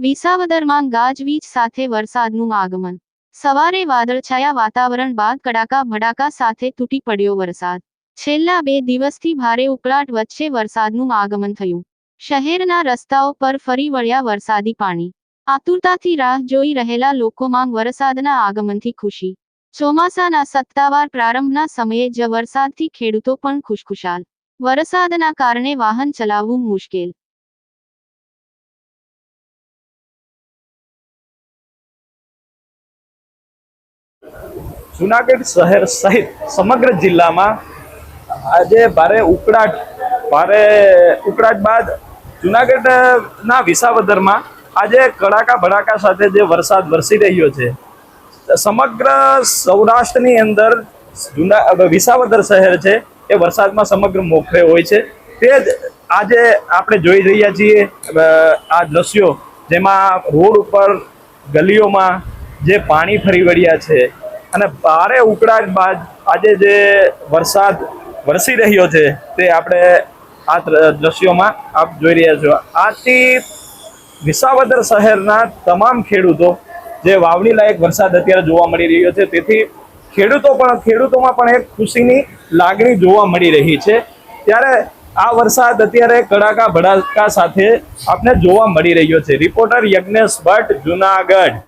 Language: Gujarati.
વિસાવદરમાં ગાજવીજ સાથે વરસાદનું આગમન. સવારે વાદળછાયા વાતાવરણ બાદ કડાકા ભડાકા સાથે તૂટી પડ્યો વરસાદ. છેલ્લા બે દિવસથી ભારે ઉકળાટ વચ્ચે વરસાદનું આગમન થયું. શહેરના રસ્તાઓ પર ફરી વળ્યા વરસાદી પાણી. આતુરતાથી રાહ જોઈ રહેલા લોકોમાં વરસાદના આગમનથી ખુશી. ચોમાસાના સત્તાવાર પ્રારંભના સમયે જ વરસાદથી ખેડૂતો પણ ખુશખુશાલ. વરસાદના કારણે વાહન ચલાવવું મુશ્કેલ. જુનાગઢ શહેર સહિત સમગ્ર જિલ્લામાં આજે ભારે ઉકળાટ ભારે ઉકળાટ બાદ જુનાગઢના વિસાવદરમાં આજે કડાકા ભડાકા સાથે જે વરસાદ વરસી રહ્યો છે. સમગ્ર સૌરાષ્ટ્રની અંદર જુના વિસાવદર શહેર છે, એ વરસાદમાં સમગ્ર મોખરે હોય છે. તે જ આજે આપણે જોઈ રહ્યા છીએ આ દ્રશ્યો જેમાં રોડ ઉપર ગલીઓમાં જે પાણી ફરી વળ્યા છે અને ભારે ઉકળાટ બાદ આજે જે વરસાદ વરસી રહ્યો છે તે આપણે આ દ્ર- દ્રશ્યોમાં આપ જોઈ રહ્યા છો. આથી વિસાવદર શહેરના તમામ ખેડૂતો જે વાવણી લાયક વરસાદ અત્યારે જોવા મળી રહ્યો છે, તેથી ખેડૂતો પણ, ખેડૂતોમાં પણ એક ખુશીની લાગણી જોવા મળી રહી છે. ત્યારે આ વરસાદ અત્યારે કડાકા ભડાકા સાથે આપને જોવા મળી રહ્યો છે. રિપોર્ટર યજ્ઞેશ ભટ્ટ, જુનાગઢ.